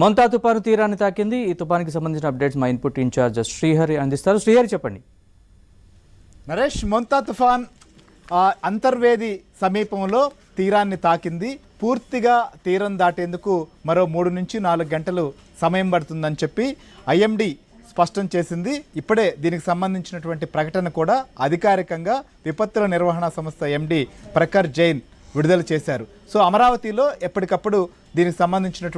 మంతా తుపాను తీరాన్ని తాకింది. ఈ తుపానికి సంబంధించిన అప్డేట్స్ మా ఇన్పుట్ ఇన్ఛార్జ్ శ్రీహరి అందిస్తారు. శ్రీహరి చెప్పండి. నరేష్ మొంతా తుఫాన్ అంతర్వేది సమీపంలో తీరాన్ని తాకింది. పూర్తిగా తీరం దాటేందుకు మరో మూడు నుంచి నాలుగు గంటలు సమయం పడుతుందని చెప్పి ఐఎండి స్పష్టం చేసింది. ఇప్పుడే దీనికి సంబంధించినటువంటి ప్రకటన కూడా అధికారికంగా విపత్తుల నిర్వహణ సంస్థ ఎండి ప్రఖర్ జైన్ విడుదల చేశారు. సో అమరావతిలో ఎప్పటికప్పుడు దీనికి సంబంధించినటువంటి